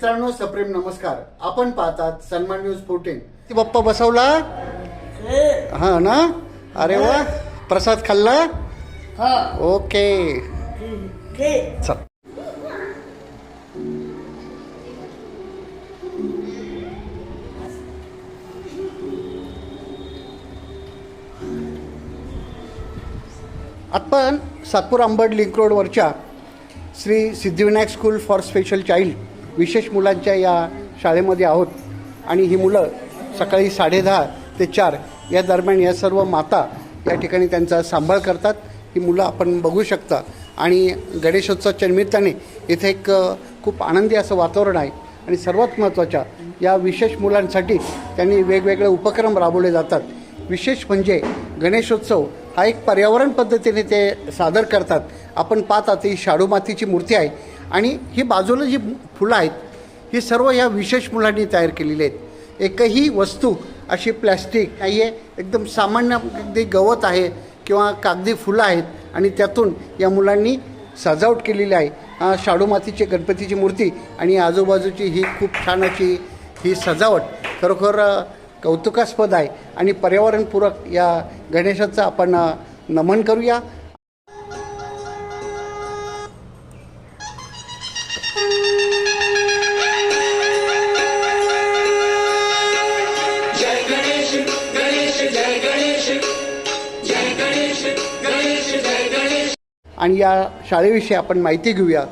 मित्रांनो सप्रेम नमस्कार. आपण पाहतात सन्मान न्यूज फोर्टीन ती बाप्पा बसवला? हा ना? अरे वा. प्रसाद खाल्ला? ओके. चल. आपण Satpur Ambad link रोडवरच्या Shri Siddhivinayak school for special child विशेष मुलांच्या या शाळेमध्ये आहोत. आणि ही मुलं सकाळी साडेदहा ते चार या दरम्यान या सर्व माता या ठिकाणी त्यांचा सांभाळ करतात. ही मुलं आपण बघू शकता. आणि गणेशोत्सवाच्या निमित्ताने इथे एक खूप आनंदी असं वातावरण आहे. आणि सर्वात महत्त्वाच्या या विशेष मुलांसाठी त्यांनी वेगवेगळे उपक्रम राबवले जातात. विशेष म्हणजे गणेशोत्सव हा एक पर्यावरण पद्धतीने ते सादर करतात. आपण पाहतात ही शाडू मातीची मूर्ती आहे. आणि ही बाजूला जी फुलं आहेत ही सर्व या विशेष मुलांनी तयार केलेली आहेत. एकही वस्तू अशी प्लॅस्टिक नाही आहे एकदम सामान्य अगदी गवत आहे किंवा कागदी फुलं आहेत आणि त्यातून या मुलांनी सजावट केलेली आहे. शाडू मातीची गणपतीची मूर्ती आणि आजूबाजूची ही खूप छान अशी ही सजावट खरोखर कौतुकास्पद आहे. आणि पर्यावरणपूरक या गणेशाचं आपण नमन करूया. आणि या शाळेविषयी आपण माहिती घेऊया.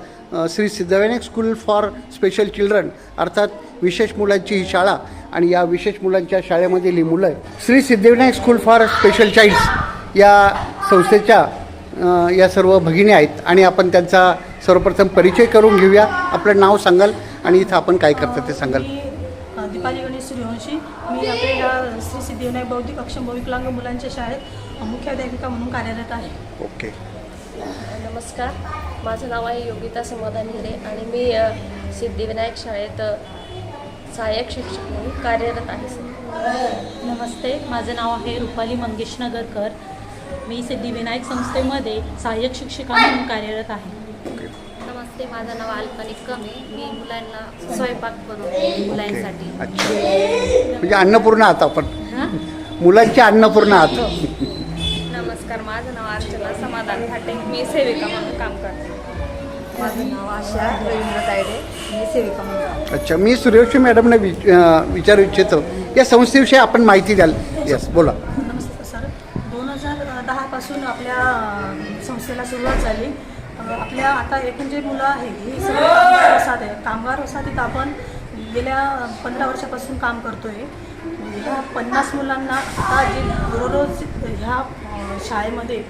Shri Siddhivinayak school for special children अर्थात विशेष मुलांची ही शाळा आणि या विशेष मुलांच्या शाळेमधील ही मुलं Shri Siddhivinayak school for special childs या संस्थेच्या या सर्व भगिनी आहेत आणि आपण त्यांचा सर्वप्रथम परिचय करून घेऊया. आपलं नाव सांगाल आणि इथं आपण काय करतो ते सांगाल. दीपाली गणेश सूर्यवंशी मी आपल्या या श्री सिद्धिविनायक बौद्धिक अक्षम विकलांग मुलांच्या शाळेत मुख्याध्यापिका म्हणून कार्यरत आहे. ओके. नमस्कार. माझं नाव आहे योगिता समाधान हिरे आणि मी सिद्धिविनायक शाळेत सहाय्यक शिक्षक म्हणून कार्यरत आहे सर नमस्ते. माझं नाव आहे रुपाली मंगेश नगरकर मी सिद्धिविनायक संस्थेमध्ये सहाय्यक शिक्षिका म्हणून कार्यरत आहे. नमस्ते. माझं नाव अल्पना कमी मी मुलांना स्वयंपाक बनवते मुलांसाठी. अच्छा. म्हणजे अन्नपूर्ण आहात आपण. हां? मुलांची अन्नपूर्ण आहात नमस्कार माझं नाव अर्चना समाधान फाटे मी सेविका म्हणून काम करते. माझं नाव आशा रवींद्र तायडे. मी सेविका म्हणून अच्छा मी सूर्यवंशी मॅडमने विच विचारू इच्छितो. या संस्थेविषयी आपण माहिती द्याल. येस बोला. नमस्ते सर. दोन हजार दहापासून आपल्या संस्थेला सुरुवात झाली. आपल्या आता एकूण जे मुलं आहेत ही सगळे कामगार वसाहत आहे. कामगार वसाहतीत आपण गेल्या पंधरा वर्षापासून काम करतोय. ह्या पन्नास मुलांना आता जे दररोज ह्या शाळेमध्ये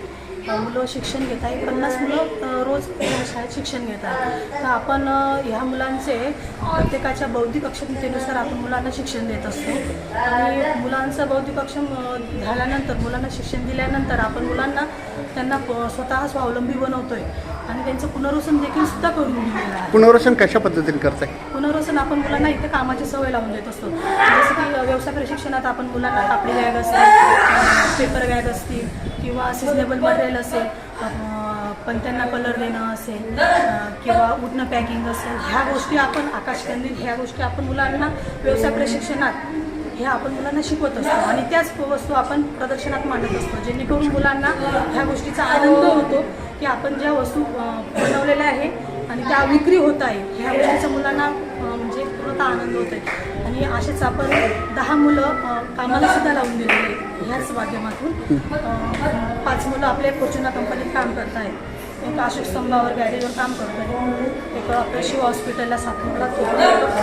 मुलं शिक्षण घेत आहे पन्नास मुलं रोज शाळेत शिक्षण घेत आहेत. तर आपण ह्या मुलांचे प्रत्येकाच्या बौद्धिक अक्षमतेनुसार आपण मुलांना शिक्षण देत असतो. आणि मुलांचं बौद्धिक अक्षम झाल्यानंतर मुलांना शिक्षण दिल्यानंतर आपण मुलांना त्यांना स्वतः स्वावलंबी बनवतोय. आणि त्यांचं पुनर्वसन देखील सुद्धा करून दिलेलं आहे. पुनर्वसन कशा पद्धतीने करताय? पुनर्वसन आपण मुलांना इथे कामाची सवय लावून देत असतो. जसं की व्यवसाय प्रशिक्षणात आपण मुलांना कापडी बॅग असतील पेपर बॅग असतील किंवा सिजनेबल मटेरियल असेल पण त्यांना कलर देणं असेल किंवा उठणं पॅकिंग असेल ह्या गोष्टी आपण आकाशकंदील ह्या गोष्टी आपण मुलांना व्यवसाय प्रशिक्षणात हे आपण मुलांना शिकवत असतो. आणि त्याच वस्तू आपण प्रदर्शनात मांडत असतो जेणेकरून मुलांना ह्या गोष्टीचा आनंद होतो की आपण ज्या वस्तू बनवलेल्या आहे आणि त्या विक्री होत आहे ह्या गोष्टीचा मुलांना म्हणजे पूर्णतः आनंद होत आहे आणि असेच आपण दहा मुलं कामाला सुद्धा लावून दिलेली आहे ह्याच माध्यमातून पाच मुलं आपल्या फॉर्च्युना कंपनीत काम करत आहेत एक अशोक स्तंभावर गॅरेजवर काम करतो आहे एक आपल्या शिव हॉस्पिटलला सातपूरला तो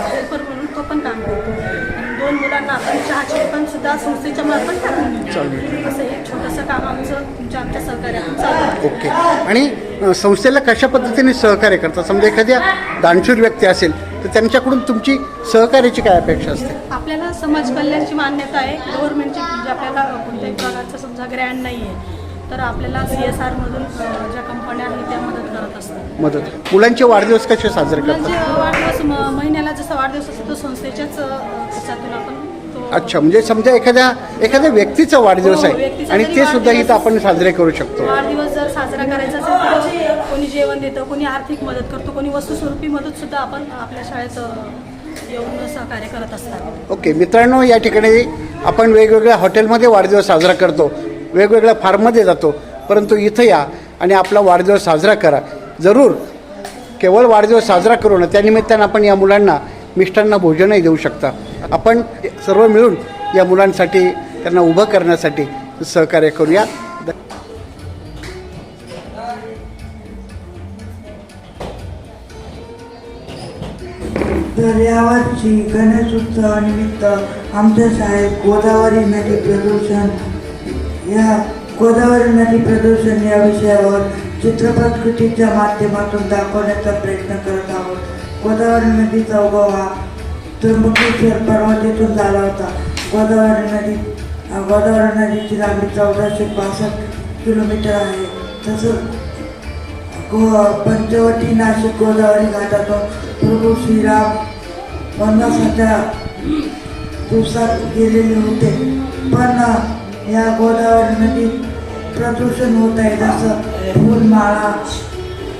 हेल्पर म्हणून तो पण काम करतो दोन मुलांना आपण चहाचे दुकान सुद्धा संस्थेच्या मार्फत देतो असं हे छोटंसं काम आमचं तुमच्या आमच्या सहकार्यातून चालू आहे. ओके. आणि संस्थेला कशा पद्धतीने सहकार्य करता समजा एखाद्या दानशूर व्यक्ती असेल तर त्यांच्याकडून तुमची सहकार्याची काय अपेक्षा असते? आपल्याला समाज कल्याणची मान्यता आहे. गव्हर्नमेंटची म्हणजे आपल्याला कोणत्याही प्रकारचा समजा ग्रँड नाही आहे तर आपल्याला सी एस आरमधून ज्या कंपन्या आहेत त्या मदत करत असतात. मदत. मुलांचे वाढदिवस कसे साजरे मुलांचे करतात वाढदिवस म- महिन्याला जसा वाढदिवस असतो तो संस्थेच्याच अं, ह्याच्यातून आपण तो अच्छा म्हणजे समजा एखाद्या एखाद्या व्यक्तीचा वाढदिवस हो, आहे व्यक्तीचा आणि जरी ते सुद्धा वाढदिवस इथं आपण साजरे करू शकतो. वाढदिवस जर साजरा करायचा असेल तर कोणी जेवण देतं कोणी आर्थिक मदत करतो कोणी वस्तुस्वरूपी मदत सुद्धा आपण आपल्या शाळेत अ, येऊन सहकार्य करत असतात. ओके मित्रांनो या ठिकाणी आपण वेगवेगळ्या हॉटेलमध्ये वाढदिवस साजरा करतो. वेगवेगळ्या फार्ममध्ये जातो. परंतु इथं या आणि आपला वाढदिवस साजरा करा. जरूर केवळ वाढदिवस साजरा करू ना त्यानिमित्तानं आपण या मुलांना मिष्टांना भोजनही देऊ शकता. आपण सर्व मिळून या मुलांसाठी त्यांना उभं करण्यासाठी सहकार्य करूया. तर यावर्षी गणेश उत्सवानिमित्त आमच्या शाळेत गोदावरी नदी प्रदूषण या गोदावरी नदी प्रदूषण या विषयावर चित्रपटकृतीच्या माध्यमातून दाखवण्याचा प्रयत्न करत आहोत. गोदावरी नदीचा उगम हा त्र्यंबकेश्वर पर्वतीतून झाला होता. गोदावरी नदी गोदावरी नदीची लांबी चौदाशे पासष्ट किलोमीटर आहे. तसंच गो पंचवटी नाशिक गोदावरी घाटातून प्रभू श्रीराम वनवासाच्या दिवसात गेलेले होते. पण या गोदावरी नदीत प्रदूषण होत आहे. जसं फुलमाळा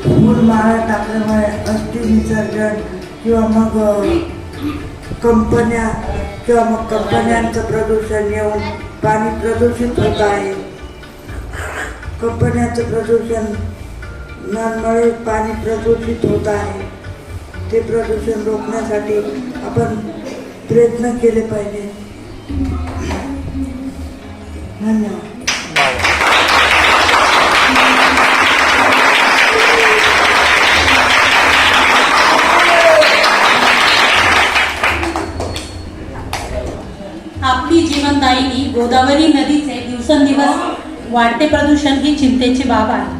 फुलमाळा टाकल्यामुळे अस्थि विसर्जन किंवा मग कंपन्या किंवा मग कंपन्यांचं प्रदूषण येऊन पाणी प्रदूषित होत आहे. कंपन्याचं प्रदूषण मुळे पाणी प्रदूषित होत आहे. ते प्रदूषण रोखण्यासाठी आपण प्रयत्न केले पाहिजे. धन्यवाद आपली जीवनदायिनी गोदावरी नदीचे दिवसेंदिवस वाढते प्रदूषण ही चिंतेची बाब आहे.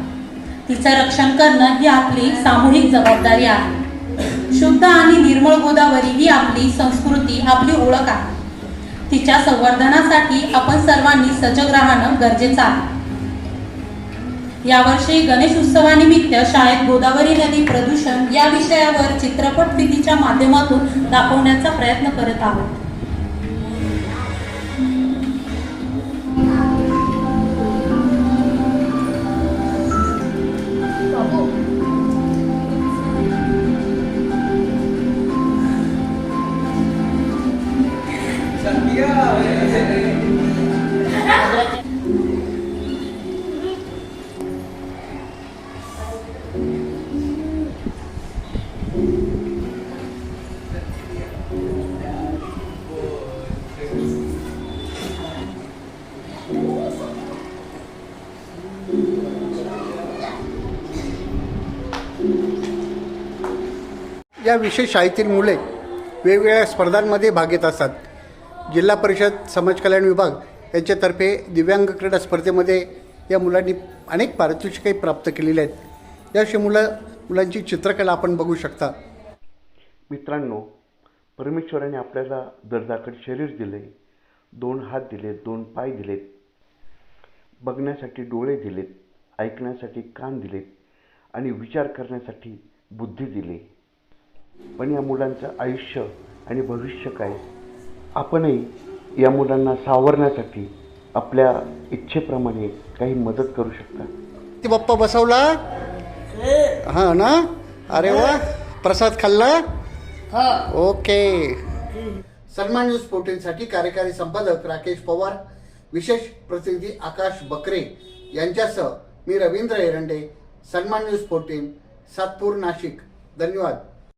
तिचं रक्षण करणं ही आपली सामूहिक जबाबदारी आहे. शुद्ध आणि निर्मळ गोदावरी ही आपली संस्कृती आपली ओळख आहे. तिच्या संवर्धनासाठी आपण सर्वांनी सजग राहणं गरजेचं आहे. यावर्षी गणेश उत्सवानिमित्त शाळेत गोदावरी नदी प्रदूषण या विषयावर चित्रपट फितीच्या माध्यमातून दाखवण्याचा प्रयत्न करत आहोत. या विशेष शाळेतील मुले वेगवेगळ्या स्पर्धांमध्ये भाग घेत असतात. जिल्हा परिषद समाज कल्याण विभाग यांच्यातर्फे दिव्यांग क्रीडा स्पर्धेमध्ये या मुलांनी अनेक पारितोषिकही प्राप्त केलेली आहेत. याशी मुलं मुलांची चित्रकला आपण बघू शकता. मित्रांनो परमेश्वराने आपल्याला दर्जाकडे शरीर दिले दोन हात दिलेत दोन पाय दिलेत बघण्यासाठी डोळे दिलेत ऐकण्यासाठी कान दिलेत आणि विचार करण्यासाठी बुद्धी दिली. पण या मुलांचं आयुष्य आणि भविष्य काय? आपणही या मुलांना सावरण्यासाठी आपल्या इच्छेप्रमाणे काही मदत करू शकता. ती बाप्पा बसवला? हां ना? अरे वा. प्रसाद खाल्ला? ओके. सन्मान न्यूज फोर्टीनसाठी कार्यकारी संपादक राकेश पवार विशेष प्रतिनिधी आकाश बकरे यांच्यासह मी रवींद्र एरंडे सन्मान न्यूज फोर्टीन सातपूर नाशिक. धन्यवाद.